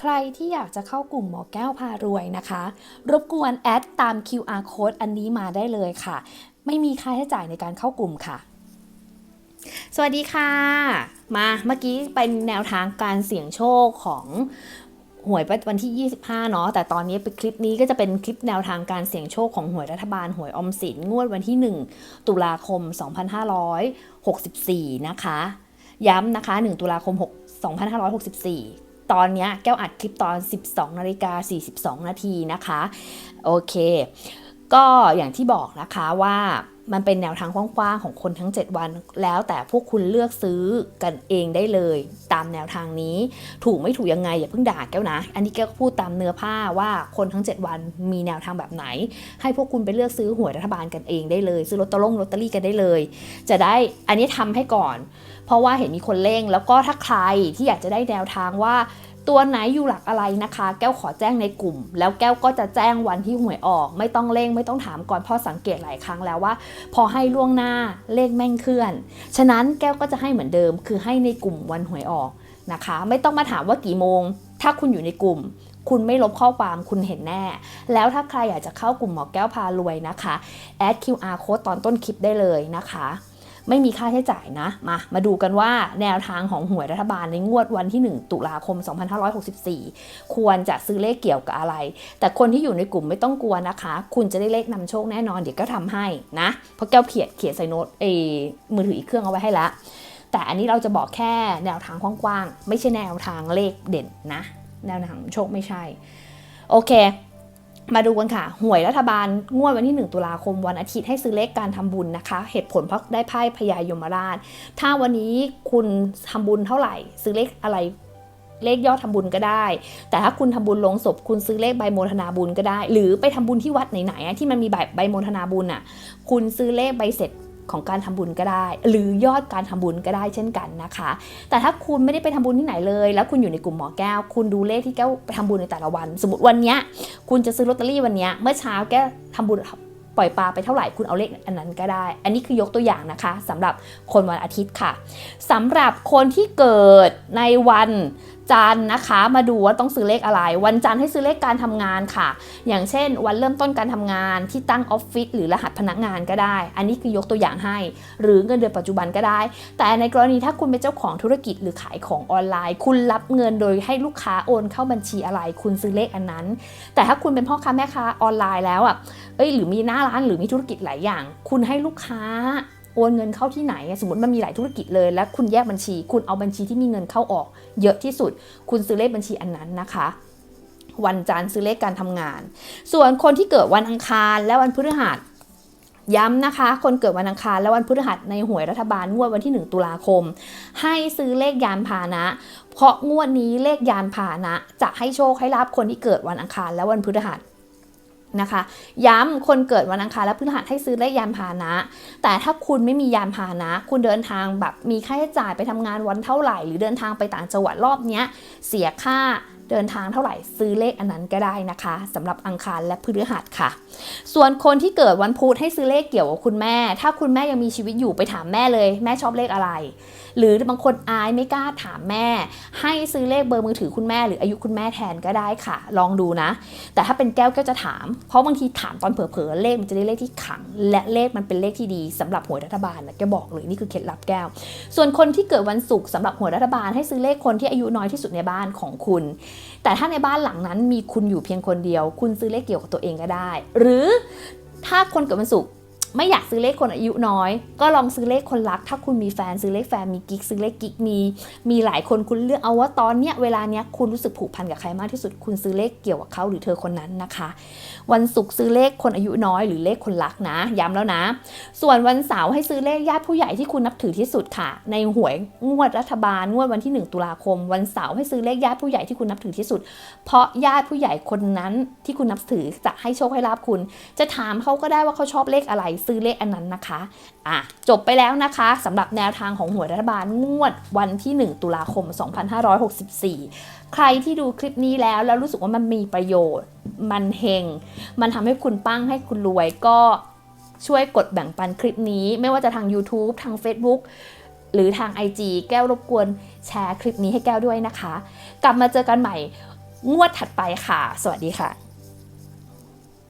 ใครที่อยากจะเข้ากลุ่มหมอแก้วพารวยนะคะ รบกวนแอดตาม QR code อันนี้มาได้เลยค่ะ ไม่มีค่าใช้จ่ายในการเข้ากลุ่มค่ะ สวัสดีค่ะ มาเมื่อกี้เป็นแนวทางการเสี่ยงโชคของหวยวันที่ 25 เนาะ แต่ตอนนี้เป็นคลิปนี้ก็จะเป็นคลิปแนวทางการเสี่ยงโชคของหวยรัฐบาล หวยอมสิน งวดวันที่ 1 ตุลาคม 2564 นะคะ ย้ำนะคะ 1 ตุลาคม 6 2564 ตอนนี้แก้วอัดคลิปตอน 12นาฬิกา42 นาทีนะคะ โอเค ก็อย่างที่บอกนะคะว่ามันเป็นแนวทางกว้างๆของคนทั้ง 7 วัน แล้วแต่พวกคุณเลือกซื้อกันเองได้เลย ตามแนวทางนี้ ถูกไม่ถูกยังไงอย่าเพิ่งด่าแก้วนะ อันนี้แก้วก็พูดตามเนื้อผ้าว่าคนทั้ง 7 วันมีแนวทางแบบไหน ให้พวกคุณไปเลือกซื้อหวยรัฐบาลกันเองได้เลย ซื้อลอตเตอรี่ลอตเตอรี่กันได้เลย จะได้อันนี้ทำให้ก่อน เพราะว่าเห็นมีคนเร่ง แล้วก็ถ้าใครที่อยากจะได้แนวทางว่า ตัวไหนอยู่หลักอะไรนะคะ แก้วขอแจ้งในกลุ่ม แล้วแก้วก็จะแจ้งวันที่หวยออก ไม่ต้องเร่งไม่ต้องถามก่อนเพราะสังเกตหลายครั้งแล้วว่า พอให้ล่วงหน้าเลขแม่งเคลื่อน ฉะนั้นแก้วก็จะให้เหมือนเดิม คือให้ในกลุ่มวันหวยออกนะคะ ไม่ต้องมาถามว่ากี่โมง ถ้าคุณอยู่ในกลุ่มคุณไม่ลบข้อความคุณเห็นแน่ แล้วถ้าใครอยากจะเข้ากลุ่มหมอแก้วพารวยนะคะ แอด QR code ตอนต้นคลิปได้เลยนะคะ ไม่มีค่าใช้จ่ายนะ มา มาดูกันว่าแนวทางของหวยรัฐบาลในงวดวันที่ 1 ตุลาคม 2564 ควรจะซื้อเลขเกี่ยวกับอะไร แต่คนที่อยู่ในกลุ่มไม่ต้องกลัวนะคะ คุณจะได้เลขนำโชคแน่นอน เดี๋ยวก็ทำให้นะ เพราะแก้วเขียนเขียนใส่โน้ตเออมือถืออีกเครื่องเอาไว้ให้ละ แต่อันนี้เราจะบอกแค่แนวทางกว้างๆ ไม่ใช่แนวทางเลขเด่นนะ แนวทางโชคไม่ใช่ โอเค มาดูกันค่ะ หวยรัฐบาลงวดวันที่ 1 ตุลาคมวันอาทิตย์ให้ซื้อเลขการทำบุญนะคะ เหตุผลเพราะได้ไพ่พญายมราช ถ้าวันนี้คุณทำบุญเท่าไหร่ ซื้อเลขอะไรเลขยอดทำบุญก็ได้ แต่ถ้าคุณทำบุญลงศพ คุณซื้อเลขใบโมทนาบุญก็ได้ หรือไปทำบุญที่วัดไหนๆที่มันมีใบใบโมทนาบุญอะ คุณซื้อเลขใบเสร็จ ของการทำบุญก็ได้ หรือยอดการทำบุญก็ได้เช่นกันนะคะ แต่ถ้าคุณไม่ได้ไปทำบุญที่ไหนเลย แล้วคุณอยู่ในกลุ่มหมอแก้ว คุณดูเลขที่แก้วไปทำบุญในแต่ละวัน สมมติวันเนี้ยคุณจะซื้อลอตเตอรี่วันเนี้ยเมื่อเช้าแก้วทำบุญปล่อยปลาไปเท่าไหร่คุณเอาเลขอันนั้นก็ได้ อันนี้คือยกตัวอย่างนะคะสำหรับคนวันอาทิตย์ค่ะสำหรับคนที่เกิดในวัน จันทร์นะคะ มาดูว่าต้องซื้อเลขอะไร วันจันทร์ให้ซื้อเลขการทำงานค่ะ อย่างเช่น วันเริ่มต้นการทำงานที่ตั้งออฟฟิศหรือรหัสพนักงานก็ได้ อันนี้คือยกตัวอย่างให้ หรือเงินเดือนปัจจุบันก็ได้ แต่ในกรณีถ้าคุณเป็นเจ้าของธุรกิจหรือขายของออนไลน์ คุณรับเงินโดยให้ลูกค้าโอนเข้าบัญชีอะไร คุณซื้อเลขอันนั้น แต่ถ้าคุณเป็นพ่อค้าแม่ค้าออนไลน์แล้วอะเอ้ยหรือมีหน้าร้านหรือมีธุรกิจหลายอย่าง คุณให้ลูกค้า อนเงินเข้าที่ไหน สมมติมันมีหลายธุรกิจเลย แล้วคุณแยกบัญชี คุณเอาบัญชีที่มีเงินเข้าออก เยอะที่สุด คุณซื้อเลขบัญชีอันนั้นนะคะ วันจันทร์ซื้อเลขการทำงาน ส่วนคนที่เกิดวันอังคารและวันพฤหัสย้ำนะคะ คนเกิดวันอังคารและวันพฤหัสในหวยรัฐบาลงวดวันที่ 1 ตุลาคม ให้ซื้อเลขยานพาหนะ เพราะงวดนี้เลขยานพาหนะ จะให้โชคให้ลาบคนที่เกิดวันอังคารและวันพฤหัส นะคะ ย้ำคนเกิดวันอังคารและพฤหัสให้ซื้อเลขยานพาหนะ แต่ถ้าคุณไม่มียานพาหนะ คุณเดินทางแบบมีค่าใช้จ่ายไปทำงานวันเท่าไหร่ หรือเดินทางไปต่างจังหวัดรอบเนี้ยเสียค่า เดินทางเท่าไหร่ซื้อเลขอันนั้นก็ได้นะคะสำหรับอังคารและพฤหัสค่ะ ส่วนคนที่เกิดวันพุธให้ซื้อเลขเกี่ยวกับคุณแม่ ถ้าคุณแม่ยังมีชีวิตอยู่ไปถามแม่เลย แม่ชอบเลขอะไร หรือบางคนอายไม่กล้าถามแม่ ให้ซื้อเลขเบอร์มือถือคุณแม่หรืออายุคุณแม่แทนก็ได้ค่ะ ลองดูนะ แต่ถ้าเป็นแก้วแก้วจะถาม เพราะบางทีถามตอนเผลอๆเลขมันจะได้เลขที่ขัง และเลขมันเป็นเลขที่ดีสำหรับหวยรัฐบาลนะแกบอกเลยนี่คือเคล็ดลับแก้ว ส่วนคนที่เกิดวันศุกร์สำหรับหวยรัฐบาลให้ซื้อเลขคนที่อายุน้อยที่สุดในบ้านของคุณแต่ถ้าในบ้านหลังนั้นมีคุณอยู่เพียงคนเดียว คุณซื้อเลขเกี่ยวกับตัวเองก็ได้ หรือถ้าคนเกิดวันศุกร์ ไม่อยากซื้อเลขคนอายุน้อย ก็ลองซื้อเลขคนรัก ถ้าคุณมีแฟนซื้อเลขแฟนมีกิ๊กซื้อเลขกิ๊กมี มีหลายคนคุณเลือกเอาว่าตอนเนี้ยเวลาเนี้ยคุณรู้สึกผูกพันกับใครมากที่สุดคุณซื้อเลขเกี่ยวกับเขาหรือเธอคนนั้นนะคะ วันศุกร์ซื้อเลขคนอายุน้อย หรือเลขคนรักนะ ย้ำแล้วนะ ส่วนวันเสาร์ให้ซื้อเลขญาติผู้ใหญ่ที่คุณนับถือที่สุดค่ะ ในหวยงวดรัฐบาลงวดวันที่ 1 ตุลาคม วันเสาร์ให้ซื้อเลขญาติผู้ใหญ่ที่คุณนับถือที่สุด เพราะญาติผู้ใหญ่คนนั้นที่คุณนับถือจะให้โชคให้ลาบคุณ จะถามเขาก็ได้ว่าเขาชอบเลขอะไรซื้อเลขอันนั้นนะคะอะจบไปแล้วนะคะสำหรับแนวทางของหวยรัฐบาลงวดวันที่ 1 ตุลาคม 2564 ใครที่ดูคลิปนี้แล้วแล้วรู้สึกว่ามันมีประโยชน์ มันเฮง มันทำให้คุณปั้งให้คุณรวยก็ช่วยกดแบ่งปันคลิปนี้ ไม่ว่าจะทาง YouTube ทาง Facebook หรือทาง IG แก้วรบกวนแชร์คลิปนี้ให้แก้วด้วยนะคะ กลับมาเจอกันใหม่งวดถัดไปค่ะ สวัสดีค่ะ